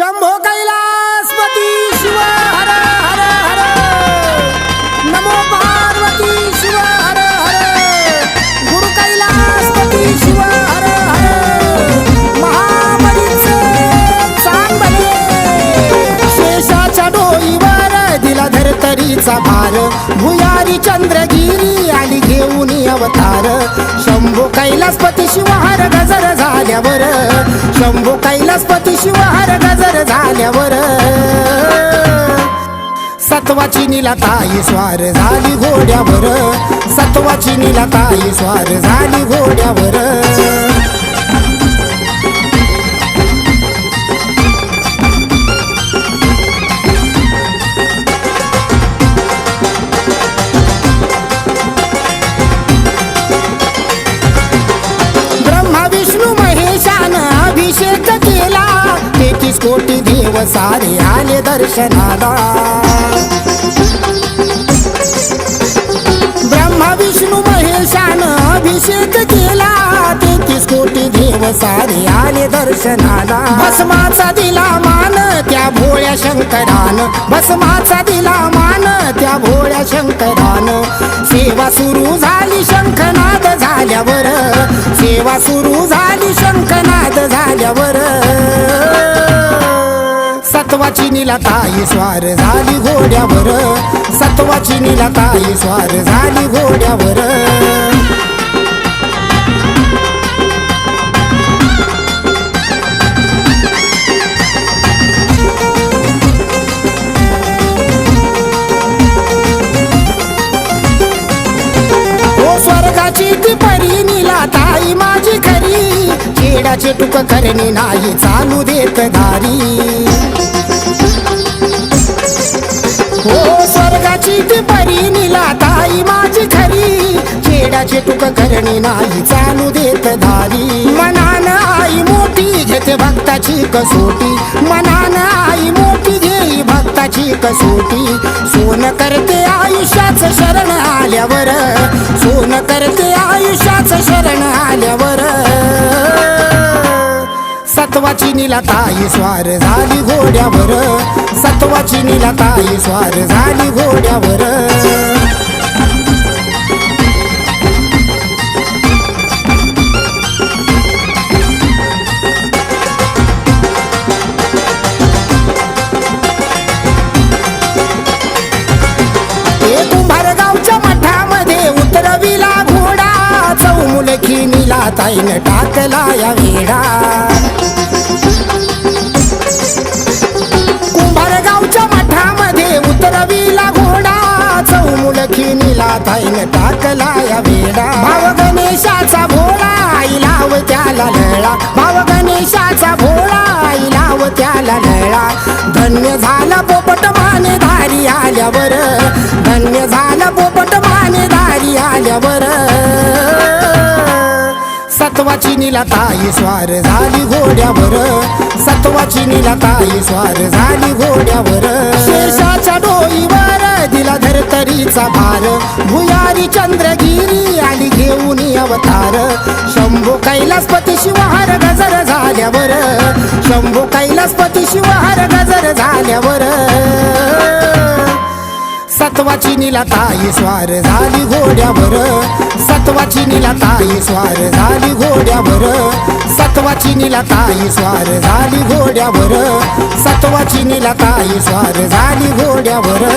शंभो कैलासपती धरतरीचा भार. भुयारी चंद्रगिरी आली घेऊन अवतार. शंभू कैलासपती शिवहार गजर झाल्यावर. शंभू कैलासपती शिवहार गजर झाल्यावर. सत्वाची निला ताई स्वार झाली घोड्यावर. सत्वाची निला ताई स्वार झाली घोड्यावर. कोटी देव सारे आले दर्शनाला. ब्रह्मा विष्णू महेशान अभिषेक केला. तेहतीस कोटी देव सारे आले दर्शनाला. भस्माचा दिला मान त्या भोळ्या शंकरान. भस्माचा दिला मान त्या भोळ्या शंकरान. सेवा सुरू झाली शंखनाद झाल्यावर. सेवा सुरू झाली शंखनाद झाल्यावर. सत्वाची निला ताई स्वार झाली घोड्यावर. सत्वाची निला ताई स्वार झाली घोड्यावर. हो स्वर्गाची ती परी नीला ताई माझी खरी. खेडाचे टुक करणे नाही चालू देत दारी. स्वर्गाची ती परी निला ताई माझी खरी. खेडाचे टुक करणी नाही चालू देत धारी. मनान आई मोठी घेते भक्ताची कसोटी. मनान आई मोठी घेई भक्ताची कसोटी. सोन करते आयुष्याच शरण आल्यावर. सोन करते आयुष्याच शरण आल्यावर. सातवाची निला ताई स्वार झाली घोड्यावर. सातवाची निला ताई स्वार झाली घोड्यावर. ए मठामध्ये टाकला या वेडा मिला थैल टाकलाया टाकला या वेडा भाव गणेशाचा भोळा आई लाव त्याला लळा. भाव गणेशाचा भोळा आई लाव त्याला लळा. धन्य झाला पोपट माने धारी आल्यावर. धन्य झाला पोपट माने धारी आल्यावर. सत्वाची निला ताई स्वार झाली घोड्यावर. सत्वाची निला ताई स्वार झाली घोड्यावर. तरीचा भार. भुयारी चंद्रगिरी आली घेऊन अवतार. शंभू कैलासपती शिवहार गजर झाल्यावर. शंभू कैलासपती शिवहार गजर झाल्यावर. सत्वाची निला ताई स्वार झाली घोड्यावर. सत्वाची निला ताई स्वार झाली घोड्यावर. सत्वाची निला ताई स्वार झाली घोड्यावर. सत्वाची निला ताई स्वार झाली घोड्यावर.